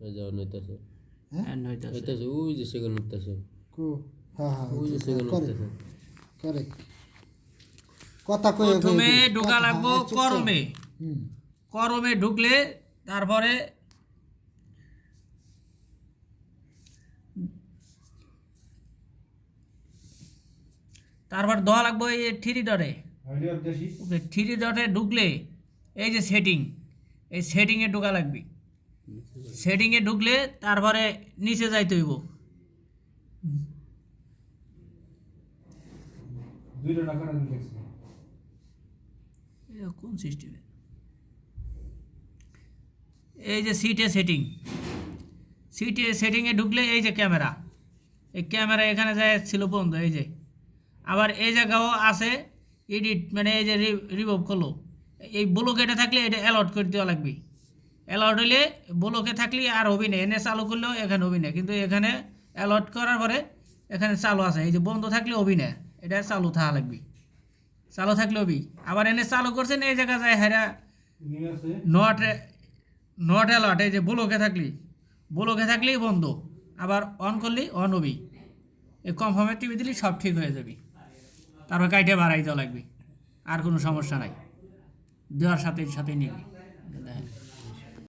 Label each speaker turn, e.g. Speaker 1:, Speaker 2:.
Speaker 1: এই নইতাছে
Speaker 2: এন্ড হইতাছে
Speaker 1: হইতাছে ওই যে সেকেন্ড উঠতেছে
Speaker 3: কো হ্যাঁ হ্যাঁ
Speaker 1: ওই যে সেকেন্ড উঠতেছে
Speaker 3: করে। কথা কয়ে কয়ে
Speaker 2: প্রথমে ঢোকা লাগবো
Speaker 3: হ্যাঁ।
Speaker 2: করমে। করমে ঢুকলে তারপরে তারপর দেওয়া লাগবো এই থ্রি ডটে। ওকে থ্রি ডটে ঢুকলে এই যে সেটিং এই সেটিংয়ে ঢোকা লাগবে। সেটিংয়ে ঢুকলে তারপরে নিচে যাইতে হইব। কোন সিস্টেমে এই যে সিটে সেটিং সিটে সেটিংয়ে ঢুকলে এই যে ক্যামেরা এই ক্যামেরা এখানে যায় ছিল বন্ধ এই যে। আবার এই জায়গাও আছে এডিট মানে এই যে রিমুভ করল। এই ব্লক এটা থাকলে এটা অ্যালাউট করে দেওয়া লাগবে। অ্যালাউট হইলে ব্লকে থাকলে আর হবি না এনে চালু করলেও এখানে হবি না। কিন্তু এখানে অ্যালাউট করার পরে এখানে চালু আছে এই যে বন্ধ থাকলে হবি না এটা চালু থাকা লাগবে। চালু থাকলে হবি আবার এনে চালু করছেন এই জায়গা যায় হেরা নট নট অ্যালার্ট এই যে ব্লকে থাকলি। ব্লকে থাকলেই বন্ধ আবার অন করলি অন হবি এই কনফার্মের টিভি দিলে সব ঠিক হয়ে যাবে। তারপর কাইটে বাড়াই দেওয়া লাগবে আর কোনো সমস্যা নাই। দেওয়ার সাথে সাথে নিবি